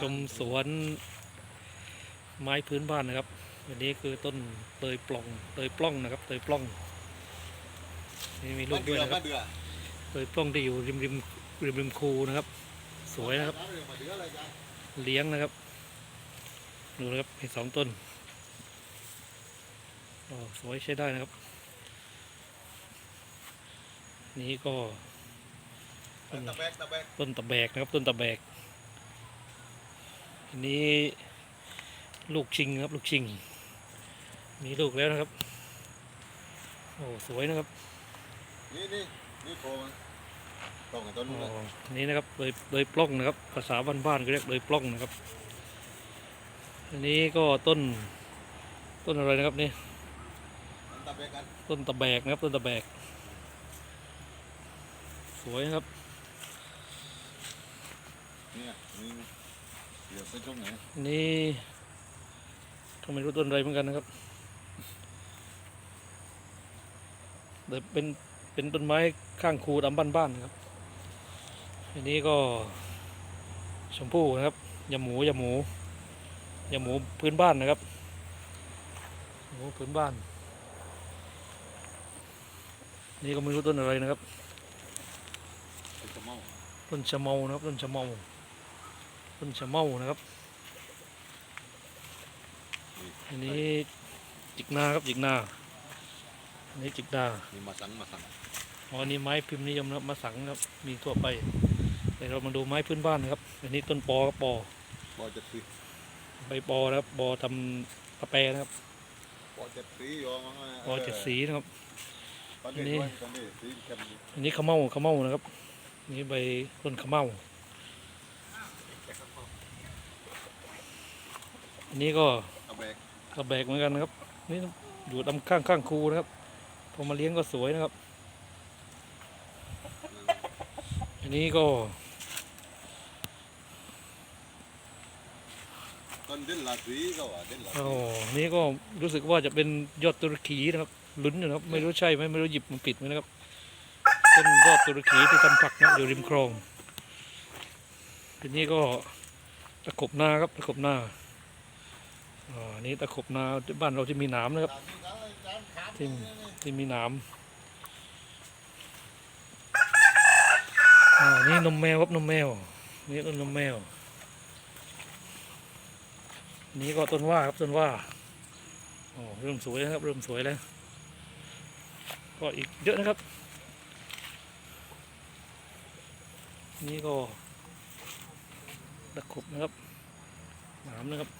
ชมสวนไม้พื้นบ้านนะครับอันนี้คือต้นเตยปล่องเตยปล้องนะครับเตยปล้องนี่มีลูบ้ากนด้เดืวยอนะคบ้ารับนเดือเตยปล้องที่อยู่ริมริมริมริมคูนะครับ สวยนะครับบ้านเดือมาเดืออะไรจ๊ะเลี้ยงนะครับ ดูนะครับมีสองต้นโอ้สวยใช้ได้นะครับ นี่ก็ต้นตะแบกตะแบกต้นตะแบกนะครับต้นตะแบก อันนี้ลูกชิงนะครับลูกชิง มีลูกแล้วนะครับ โอ้สวยนะครับ นี่นี่นี่โผล่มาตรงกับต้นอ๋นู้นเลยอนี่นะครับโดยโดยปล้องนะครับ ภาษาบ้านๆก็เรียกโดยปล้องนะครับ อันนี้ก็ต้นต้นอะไรนะครับนี่ ต้นตะแบกกันต้นตะแบกนะครับ ต้นตะแบก สวยนะครับ เนี่ยนี่ เดี๋ยวไปช่วงไหนนี่ก็ไม่รู้ต้นอะไรเหมือนกันนะครับแต่เป็นเป็นต้นไม้ข้างคูตามบ้านๆนครับอันนี้ก็ชมพู่นะครับยำหมูยำหมูยำหมูพื้นบ้านนะครับหมูพื้นบ้าน นี่ก็ไม่รู้ต้นอะไรนะครับเป็นสมองต้นชะเมานะครับต้นชะเมา ต้นชะเมานะครับ อันนี้จิกนาครับจิกนา อันนี้จิกนานี่มาสังมาสังอ๋ออันนี้ไม้พิมพ์นิยมนะครับมาสังนะครับ มีทั่วไปแต่เรามาดูไม้พื้นบ้านนะครับ อันนี้ต้นปอครับปอบอจะตีใบปอนะครับปอทำกาแฟนะครับบอจะตียอมมั้งปอเจ็ดสีนะครับตอนนี้นี่ด้วยตอนนี้สีเข้มอันนี้ขะเมาขะเมานะครับ นี่ใบต้นขะเมา อันนี้ก็ตะแบกกระแบกเหมือนกันนะครับ นี่อยู่ตามข้างข้างคูนะครับ พอมาเลี้ยงก็สวยนะครับ อันนี้ก็ ต้นเด่นลาสีก็ว่าเด่นลาอ๋สีอนี่ก็รู้สึกว่าจะเป็นยอดตุรกีนะครับ ลุ้นอยู่นะครับ ไม่รู้ใช่ไหมไม่รู้หยิบมันปิดไหมนะครับ ต้นยอดตุรกีที่ทำผักนะอยู่ริมคลองทีนี้ก็ตะขบนาครับตะขบนา อ่านี่ตะขบนาบ้านเราที่มีหนามนะครับที่ที่มีหนามอ่านี่นมแมวครับนมแมว นี่ต้นนมแมว นี่ก็ต้นว่าครับต้นว่าโอ้เริ่มสวยนะครับ เริ่มสวยแล้ว ก็อีกเยอะนะครับ นี่ก็ตะขบนะครับหนามนะครับ